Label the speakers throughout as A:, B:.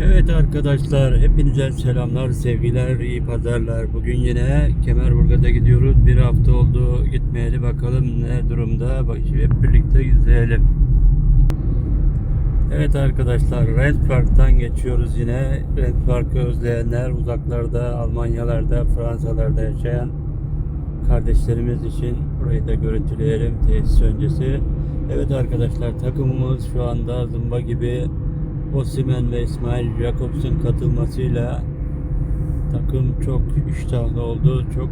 A: Evet arkadaşlar, hepinize selamlar, sevgiler, iyi pazarlar. Bugün yine Kemerburgaz'a gidiyoruz. Bir hafta oldu gitmeyeli bakalım ne durumda. Bak şimdi hep birlikte izleyelim. Evet arkadaşlar, Rent Park'tan geçiyoruz yine. Rent Park'ı özleyenler, uzaklarda, Almanyalarda, Fransalarda yaşayan kardeşlerimiz için burayı da görüntüleyelim tesis öncesi. Evet arkadaşlar takımımız şu anda zımba gibi Osimhen ve İsmail Jakobs'un katılmasıyla takım çok iştahlı oldu. Çok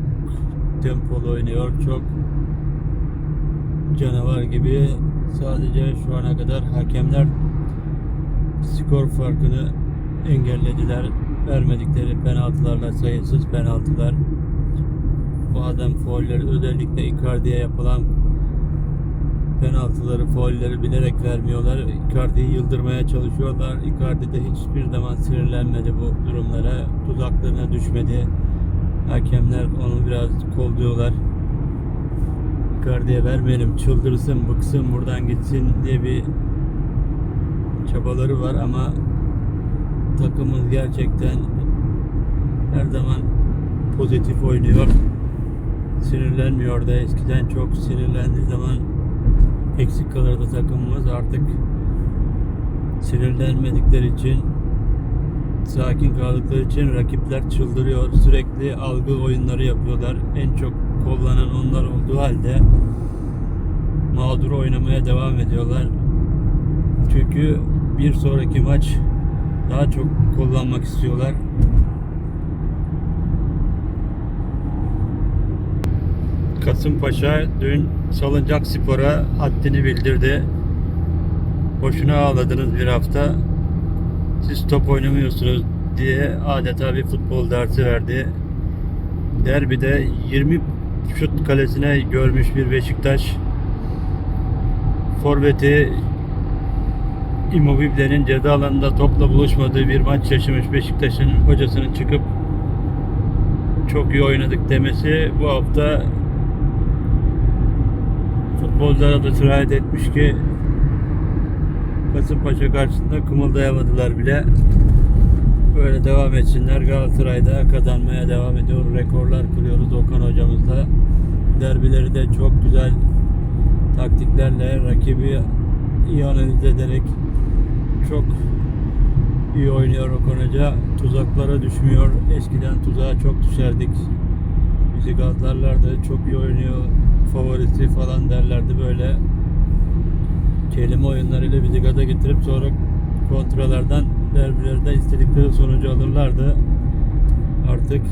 A: tempolu oynuyor. Çok canavar gibi. Sadece şu ana kadar hakemler skor farkını engellediler. Vermedikleri penaltılarla sayısız penaltılar. Bu adam faulleri özellikle Icardi'ye yapılan penaltıları, faulleri bilerek vermiyorlar. Icardi'yi yıldırmaya çalışıyorlar. Icardi de hiçbir zaman sinirlenmedi bu durumlara. Tuzaklarına düşmedi. Hakemler onu biraz kolluyorlar. Icardi'ye vermeyelim, çıldırsın, bıksın, buradan gitsin diye bir çabaları var ama takımımız gerçekten her zaman pozitif oynuyor. Sinirlenmiyor da eskiden çok sinirlendiği zaman eksik kalırdı takımımız artık sinirlenmedikleri için sakin kaldıkları için rakipler çıldırıyor. Sürekli algı oyunları yapıyorlar. En çok kullanan onlar olduğu halde mağdur oynamaya devam ediyorlar. Çünkü bir sonraki maç daha çok kullanmak istiyorlar. Kasımpaşa dün Salıncak Spor'a haddini bildirdi. Boşuna ağladınız bir hafta. Siz top oynamıyorsunuz diye adeta bir futbol dersi verdi. Derbide 20 şut kalesine görmüş bir Beşiktaş. Forveti Immobile'nin ceza alanında topla buluşmadığı bir maç yaşamış Beşiktaş'ın hocasının çıkıp çok iyi oynadık demesi bu hafta futbolculara da sirayet etmiş ki Kasımpaşa karşısında kımıldayamadılar bile. Böyle devam etsinler. Galatasaray'da kazanmaya devam ediyor. Rekorlar kırıyoruz Okan hocamızla. Derbileri de çok güzel taktiklerle rakibi iyi analiz ederek çok iyi oynuyor Okan Hoca. Tuzaklara düşmüyor. Eskiden tuzağa çok düşerdik. Bizi gazlarlardı. Çok iyi oynuyor. Favorisi falan derlerdi böyle. Kelime oyunlarıyla bizi gaza getirip sonra kontralardan derbilerde istedikleri sonucu alırlardı. Artık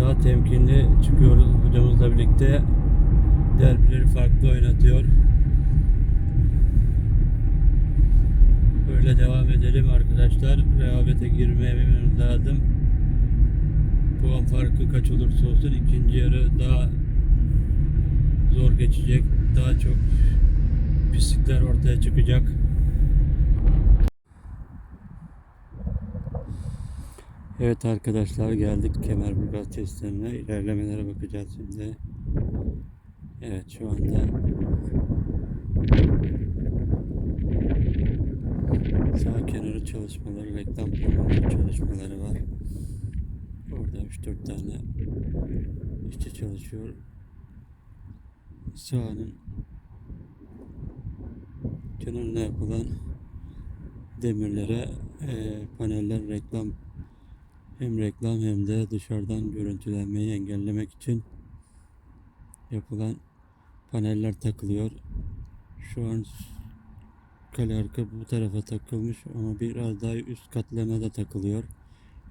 A: daha temkinli çıkıyoruz hocamızla birlikte. Derbileri farklı oynatıyor. Böyle devam edelim arkadaşlar. Rehavete girmememiz lazım. Puan farkı kaç olursa olsun ikinci yarı daha zor geçecek. Daha çok pislikler ortaya çıkacak. Evet arkadaşlar geldik Kemerburgaz testlerine. İlerlemelere bakacağız şimdi. Evet şu anda sağ kenarı çalışmaları, reklam programı çalışmaları var. Orada 3-4 tane işçi çalışıyor. Sahanın kenarına yapılan demirlere eee, paneller reklam hem reklam hem de dışarıdan görüntülenmeyi engellemek için yapılan paneller takılıyor. Şu an kale arka bu tarafa takılmış ama biraz daha üst katlarına da takılıyor.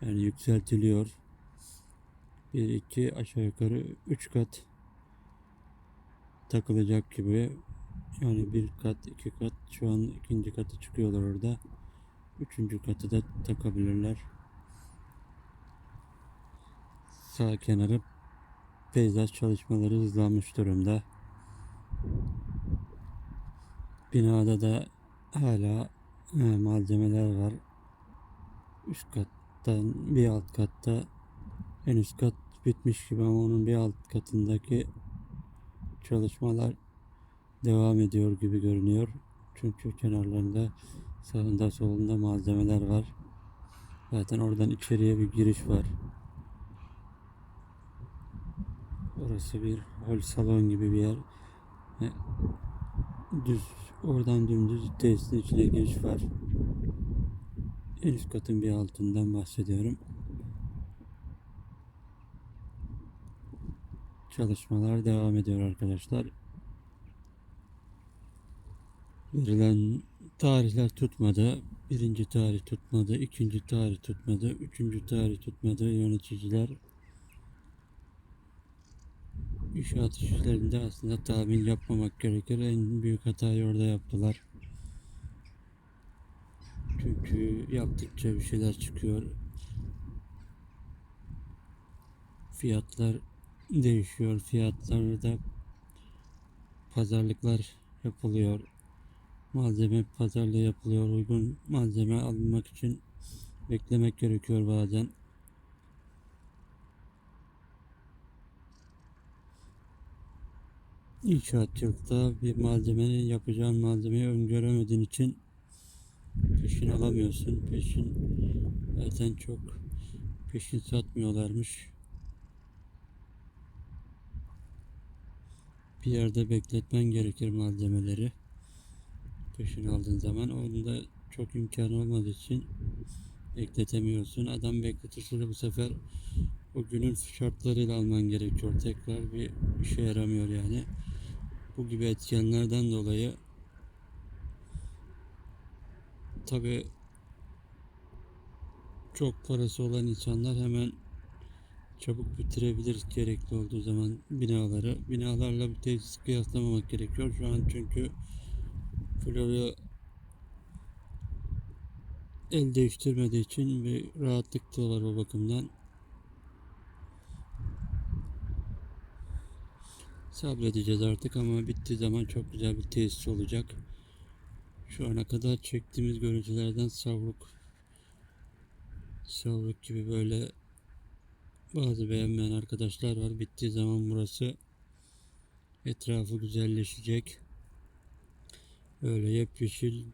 A: Yani yükseltiliyor. Bir iki aşağı yukarı üç kat takılacak gibi. Yani bir kat iki kat şu an ikinci katı çıkıyorlar orada. Üçüncü katı da takabilirler. Sağ kenarı peyzaj çalışmaları hızlanmış durumda. Binada da hala e, malzemeler var. Üst kattan bir alt katta en üst kat bitmiş gibi ama onun bir alt katındaki çalışmalar devam ediyor gibi görünüyor. Çünkü kenarlarında sağında solunda malzemeler var. Zaten oradan içeriye bir giriş var. Orası bir hol salon gibi bir yer. Düz oradan dümdüz tesisin içine giriş var. En üst katın bir altından bahsediyorum. Çalışmalar devam ediyor arkadaşlar. Verilen tarihler tutmadı. Birinci tarih tutmadı, ikinci tarih tutmadı, üçüncü tarih tutmadı. Yöneticiler inşaat işlerinde aslında tahmin yapmamak gerekir. En büyük hatayı orada yaptılar. Çünkü yaptıkça bir şeyler çıkıyor. Fiyatlar değişiyor. Fiyatlarda pazarlıklar yapılıyor. Malzeme pazarlığı yapılıyor. Uygun malzeme almak için beklemek gerekiyor bazen. İnşaatçılıkta bir malzemenin yapacağın malzemeyi öngöremediğin için peşin alamıyorsun. Peşin zaten çok peşin satmıyorlarmış. Bir yerde bekletmen gerekir malzemeleri. Peşin aldığın zaman onda çok imkan olmadığı için bekletemiyorsun. Adam bekletirse de bu sefer o günün şartlarıyla alman gerekiyor. Tekrar bir işe yaramıyor yani. Bu gibi etkenlerden dolayı tabi çok parası olan insanlar hemen çabuk bitirebilir gerekli olduğu zaman binaları. Binalarla bir tesis kıyaslamamak gerekiyor. Şu an çünkü Florya el değiştirmediği için bir rahatlık da var o bakımdan. Sabredeceğiz artık ama bittiği zaman çok güzel bir tesis olacak. Şu ana kadar çektiğimiz görüntülerden savruk savruk gibi böyle bazı beğenmeyen arkadaşlar var. Bittiği zaman burası etrafı güzelleşecek. Böyle yepyeşil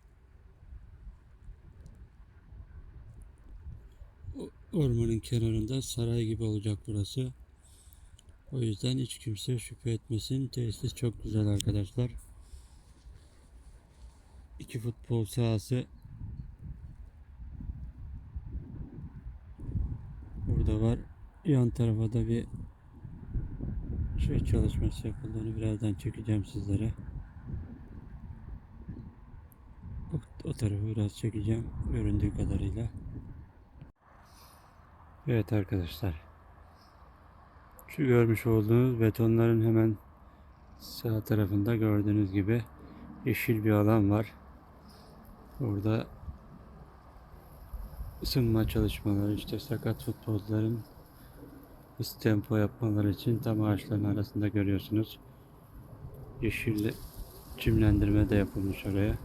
A: ormanın kenarında saray gibi olacak burası. O yüzden hiç kimse şüphe etmesin. Tesis çok güzel arkadaşlar. İki futbol sahası. Burada var. Yan tarafa da bir şey çalışması yapıldığını birazdan çekeceğim sizlere. O, o tarafı biraz çekeceğim göründüğü kadarıyla. Evet arkadaşlar. Şu görmüş olduğunuz betonların hemen sağ tarafında gördüğünüz gibi yeşil bir alan var. Orada ısınma çalışmaları işte sakat futbolcuların hız tempo yapmaları için tam ağaçların arasında görüyorsunuz. Yeşil çimlendirme de yapılmış oraya.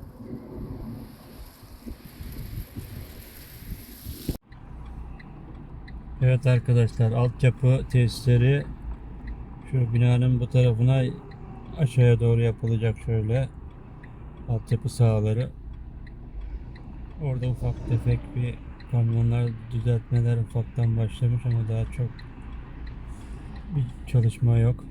A: Evet arkadaşlar altyapı tesisleri şu binanın bu tarafına aşağıya doğru yapılacak şöyle altyapı sahaları. Orada ufak tefek bir kamyonlar düzeltmeler ufaktan başlamış ama daha çok bir çalışma yok.